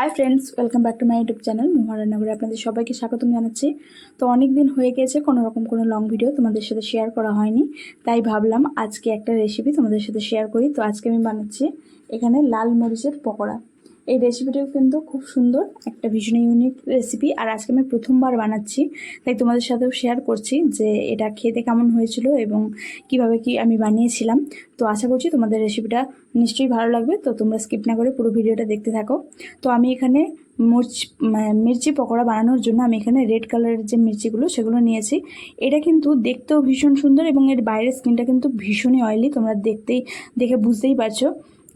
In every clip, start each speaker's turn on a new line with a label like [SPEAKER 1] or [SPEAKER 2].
[SPEAKER 1] Hi friends welcome back to my YouTube channel মহারান্নাঘরে আপনাদের সবাইকে স্বাগতম জানাচ্ছি। তো অনেক দিন হয়ে গেছে, কোনো রকম কোনো লং ভিডিও তোমাদের সাথে শেয়ার করা হয়নি। তাই ভাবলাম আজকে একটা রেসিপি তোমাদের সাথে শেয়ার করি। তো আজকে আমি বানাচ্ছি এখানে লাল মরিচের পকোড়া। এই রেসিপিটাও কিন্তু খুব সুন্দর, একটা ভীষণ ইউনিক রেসিপি আর আজকে আমি প্রথমবার বানাচ্ছি, তাই তোমাদের সাথেও শেয়ার করছি যে এটা খেতে কেমন হয়েছিল এবং কীভাবে কি আমি বানিয়েছিলাম। তো আশা করছি তোমাদের রেসিপিটা নিশ্চয়ই ভালো লাগবে, তো তোমরা স্কিপ না করে পুরো ভিডিওটা দেখতে থাকো। তো আমি এখানে মরিচ মির্চি পকোড়া বানানোর জন্য আমি এখানে রেড কালারের যে মির্চিগুলো, সেগুলো নিয়েছি। এটা কিন্তু দেখতেও ভীষণ সুন্দর এবং এর বাইরের স্কিনটা কিন্তু ভীষণই অয়েলি তোমরা দেখতেই, দেখে বুঝতেই পারছ।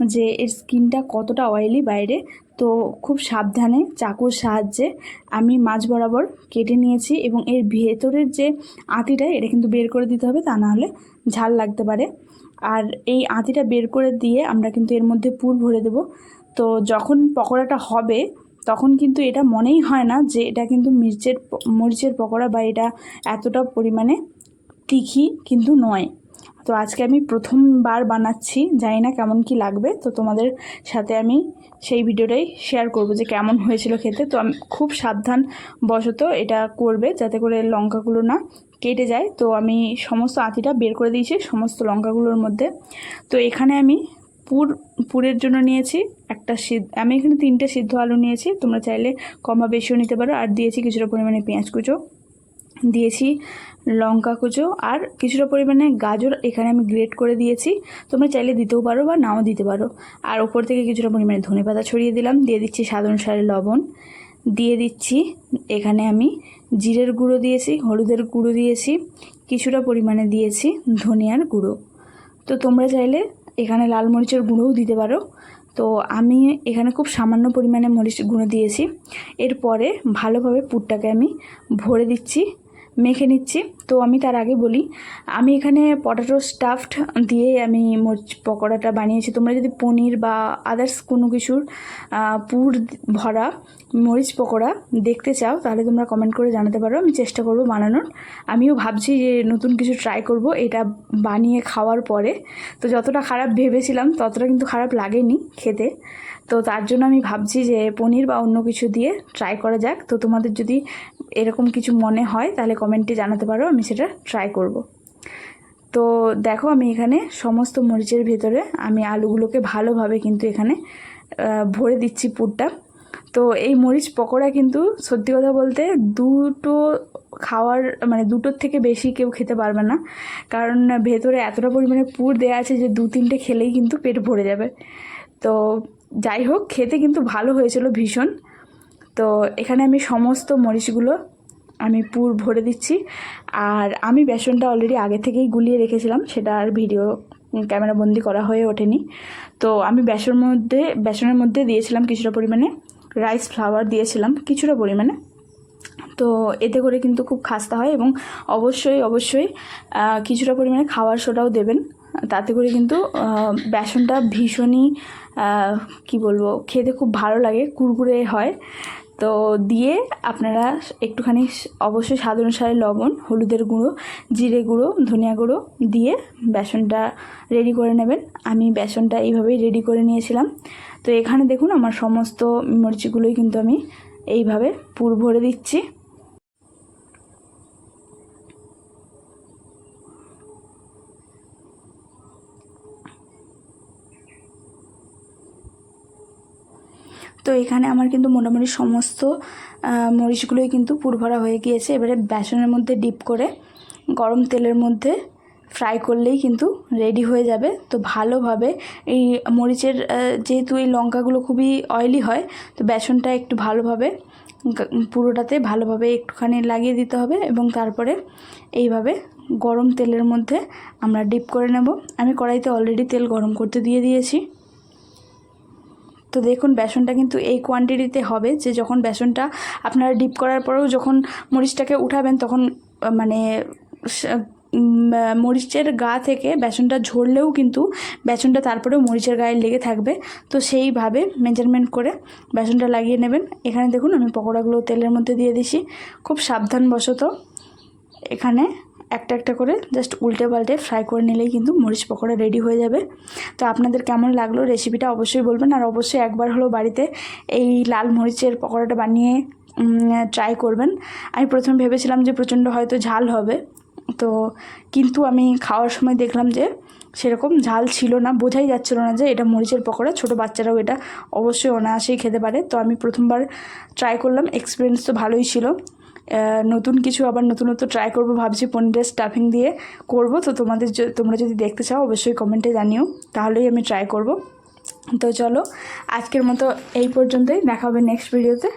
[SPEAKER 1] যে এর স্কিনটা কতটা অয়েলি বাইরে, তো খুব সাবধানে চাকুর সাহায্যে আমি মাছ বরাবর কেটে নিয়েছি এবং এর ভেতরের যে আঁতিটা এটা কিন্তু বের করে দিতে হবে, তা না হলে ঝাল লাগতে পারে। আর এই আঁতিটা বের করে দিয়ে আমরা কিন্তু এর মধ্যে পুর ভরে দেব। তো যখন পকোড়াটা হবে, তখন কিন্তু এটা মনেই হয় না যে এটা কিন্তু মির্চের মরিচের পকোড়া বা এটা এতটা পরিমাণে তিখি কিন্তু নয়। তো আজকে আমি প্রথমবার বানাচ্ছি, জানি না কেমন কি লাগবে, তো তোমাদের সাথে আমি সেই ভিডিওটাই শেয়ার করব যে কেমন হয়েছিল খেতে। তো আমি খুব সাবধান বশত এটা করবে যাতে করে লঙ্কাগুলো না কেটে যায়। তো আমি সমস্ত আঁতিটা বের করে দিয়েছি, সমস্ত লঙ্কাগুলোর মধ্যে। তো এখানে আমি পুর, পুরের জন্য নিয়েছি একটা সিদ্ধ, আমি এখানে তিনটে সিদ্ধ আলু নিয়েছি, তোমরা চাইলে কম বেশিও নিতে পারো। আর দিয়েছি কিছুটা পরিমাণে পেঁয়াজ কুচো। দিয়েছি, লঙ্কা কুচো আর কিছুটা পরিমাণে গাজর এখানে আমি গ্রেট করে দিয়েছি। তোমরা চাইলে দিতেও পারো বা নাও দিতে পারো। আর ওপর থেকে কিছুটা পরিমাণে ধনে পাতা ছড়িয়ে দিলাম, দিয়ে দিচ্ছি স্বাদ অনুসারে লবণ। দিয়ে দিচ্ছি এখানে আমি জিরের গুঁড়ো দিয়েছি, হলুদের গুঁড়ো দিয়েছি, কিছুটা পরিমাণে দিয়েছি ধনিয়ার গুঁড়ো। তো তোমরা চাইলে এখানে লাল মরিচের গুঁড়োও দিতে পারো। তো আমি এখানে খুব সামান্য পরিমাণে মরিচ গুঁড়ো দিয়েছি। এরপরে ভালোভাবে পুরটাকে আমি ভরে দিচ্ছি। মেখে নিচ্ছি। তো আমি তার আগে বলি, আমি এখানে পটাটো স্টাফড দিয়ে আমি মরিচ পকোড়াটা বানিয়েছি। তোমরা যদি পনির বা আদার্স কোনো কিছুর পুর ভরা মরিচ পকোড়া দেখতে চাও, তাহলে তোমরা কমেন্ট করে জানাতে পারো। আমি চেষ্টা করব বানানোর। আমিও ভাবছি যে নতুন কিছু ট্রাই করব, এটা বানিয়ে খাওয়ার পরে। তো যতটা খারাপ ভেবেছিলাম, ততটা কিন্তু খারাপ লাগেনি খেতে। তো তার জন্য আমি ভাবছি যে পনির বা অন্য কিছু দিয়ে ট্রাই করা যাক। তো তোমাদের যদি এরকম কিছু মনে হয়, তাহলে কমেন্টে জানাতে পারো, আমি সেটা ট্রাই করব। তো দেখো আমি এখানে সমস্ত মরিচের ভেতরে আমি আলুগুলোকে ভালোভাবে কিন্তু এখানে ভরে দিচ্ছি পুরটা। তো এই মরিচ পকোড়া কিন্তু সত্যি কথা বলতে দুটো খাওয়ার মানে দুটোর থেকে বেশি কেউ খেতে পারবে না। কারণ ভেতরে এতটা পরিমাণে পুর দেওয়া আছে যে দু তিনটে খেলেই কিন্তু পেট ভরে যাবে। তো যাই হোক, খেতে কিন্তু ভালো হয়েছিল ভীষণ। তো এখানে আমি সমস্ত মরিচগুলো আমি পুর ভরে দিচ্ছি। আর আমি বেসনটা অলরেডি আগে থেকেই গুলিয়ে রেখেছিলাম, সেটা আর ভিডিও ক্যামেরা বন্দি করা হয়ে ওঠেনি। তো আমি বেসন মধ্যে, বেসনের মধ্যে দিয়েছিলাম কিছুটা পরিমাণে রাইস ফ্লাওয়ার দিয়েছিলাম কিছুটা পরিমাণে। তো এতে করে কিন্তু খুব খাস্তা হয় এবং অবশ্যই অবশ্যই কিছুটা পরিমাণে খাওয়ার সোডাও দেবেন। তাতে করে কিন্তু বেসনটা ভীষণই কি বলব, খেতে খুব ভালো লাগে, কুরকুরে হয়। তো দিয়ে আপনারা একটুখানি অবশ্যই স্বাদ অনুসারে লবণ, হলুদের গুঁড়ো, জিরে গুঁড়ো, ধনিয়া গুঁড়ো দিয়ে বেসনটা রেডি করে নেবেন। আমি বেসনটা এইভাবেই রেডি করে নিয়েছিলাম। তো এখানে দেখুন আমার সমস্ত মরিচগুলোই কিন্তু আমি এইভাবে পুর ভরে দিচ্ছি। তো এখানে আমার কিন্তু মোটামুটি সমস্ত মরিচগুলোই কিন্তু পুরভরা হয়ে গিয়েছে। এবারে বেসনের মধ্যে ডিপ করে গরম তেলের মধ্যে ফ্রাই করলেই কিন্তু রেডি হয়ে যাবে। তো ভালোভাবে এই মরিচের যেহেতু এই লঙ্কাগুলো খুবই অয়েলি হয়, তো বেসনটা একটু ভালোভাবে পুরোটাতে ভালোভাবে একটুখানি লাগিয়ে দিতে হবে এবং তারপরে এইভাবে গরম তেলের মধ্যে আমরা ডিপ করে নেব। আমি কড়াইতে অলরেডি তেল গরম করতে দিয়ে দিয়েছি। তো দেখুন, বেসনটা কিন্তু এই কোয়ান্টিটিতে হবে যে যখন বেসনটা আপনারা ডিপ করার পরেও যখন মরিচটাকে উঠাবেন তখন মানে মরিচের গা থেকে বেসনটা ঝরলেও কিন্তু বেসনটা তারপরেও মরিচের গায়ে লেগে থাকবে। তো সেইভাবে মেজারমেন্ট করে বেসনটা লাগিয়ে নেবেন। এখানে দেখুন, আমি পকোড়াগুলো তেলের মধ্যে দিয়ে দিছি। খুব সাবধানবশত এখানে একটা একটা করে জাস্ট উল্টে পাল্টে ফ্রাই করে নিলেই কিন্তু মরিচ পকোড়া রেডি হয়ে যাবে। তো আপনাদের কেমন লাগল রেসিপিটা অবশ্যই বলবেন। আর অবশ্যই একবার হলো বাড়িতে এই লাল মরিচের পকোড়াটা বানিয়ে ট্রাই করবেন। আমি প্রথমে ভেবেছিলাম যে প্রচণ্ড হয়তো ঝাল হবে। তো কিন্তু আমি খাওয়ার সময় দেখলাম যে সেরকম ঝাল ছিল না। বোঝাই যাচ্ছিল না যে এটা মরিচের পকোড়া। ছোটো বাচ্চারাও এটা অবশ্যই অনায়াসেই খেতে পারে। তো আমি প্রথমবার ট্রাই করলাম। এক্সপিরিয়েন্স তো ভালোই ছিল। নতুন কিছু আবার নতুন নতুন ট্রাই করব ভাবছি পনিরের স্টাফিং দিয়ে করব। তো তোমাদের তোমরা যদি দেখতে চাও, অবশ্যই কমেন্টে জানিও। তাহলেই আমি ট্রাই করব। তো চলো, আজকের মতো এই পর্যন্তই। দেখা হবে নেক্সট ভিডিওতে